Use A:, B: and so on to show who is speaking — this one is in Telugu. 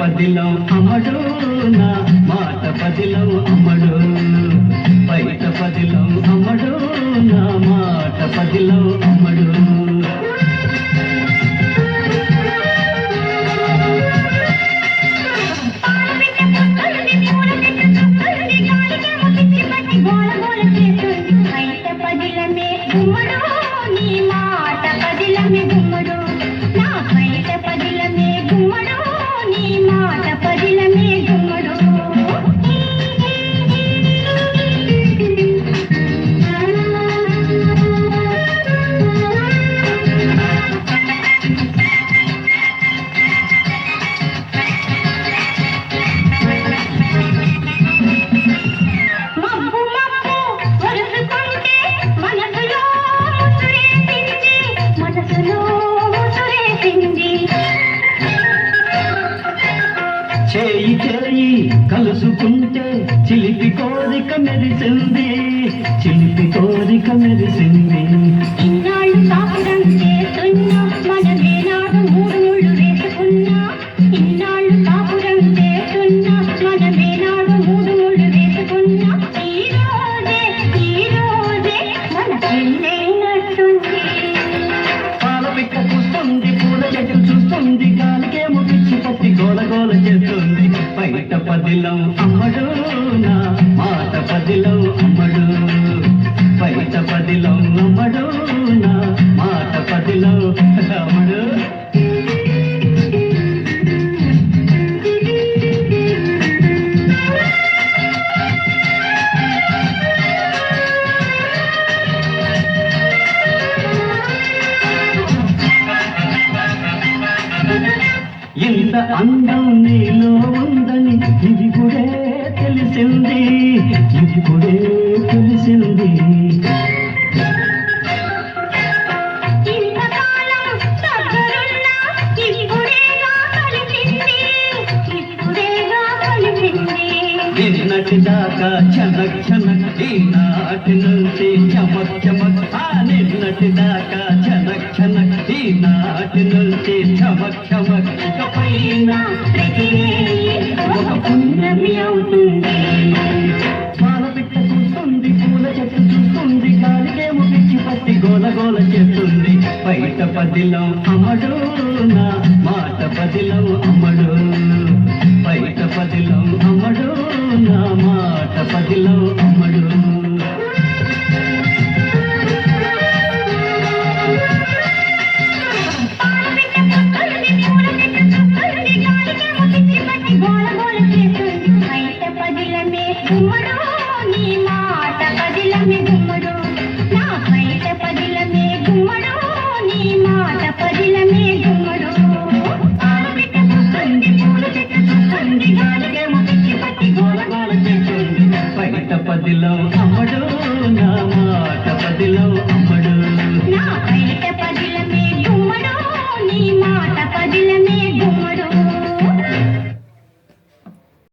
A: పదిలం అమ్మడు నా మాట పదిలం అమ్మడు. బయట పదిలం అమ్మడు నా మాట పదిలం అమ్మడు. చేయి కలుసుకుంటే చిలిపి కోరిక మెరిసింది చిలిపి కోరిక మెరిసింది. బయట పదిలో అమ్మడు నా మాట పదిలో అమ్మడు. బయట పదిలో అమ్మడు నా మాట పదిలో అమ్మడు. ఇంత అందం నీలో ఉందని ఇది కూడా తెలిసింది. ఇది కూడా తెలిసింది నిన్నటి దాకా చనక్ చనక్ ఈనాటి నుంచి చమక్ చమక్ ఆ నిన్నటి దాకా పైన ఒక పుణ్యమి అవుతుంది. పాల చూస్తుంది పూల చెట్టు చూస్తుంది గాలికేమో పిచ్చి పట్టి గోల గోల చేస్తుంది. బయట పదిలం అమ్మడు నా మాట పదిలం అమ్మడు. బయట పదిలం అమ్మడు నా మాట పదిలం అమ్మడు. పూల చెట్టు చూస్తుంది గాలికేమో పిచ్చి పట్టి గోల గోల చేస్తుంది బయట పదిలం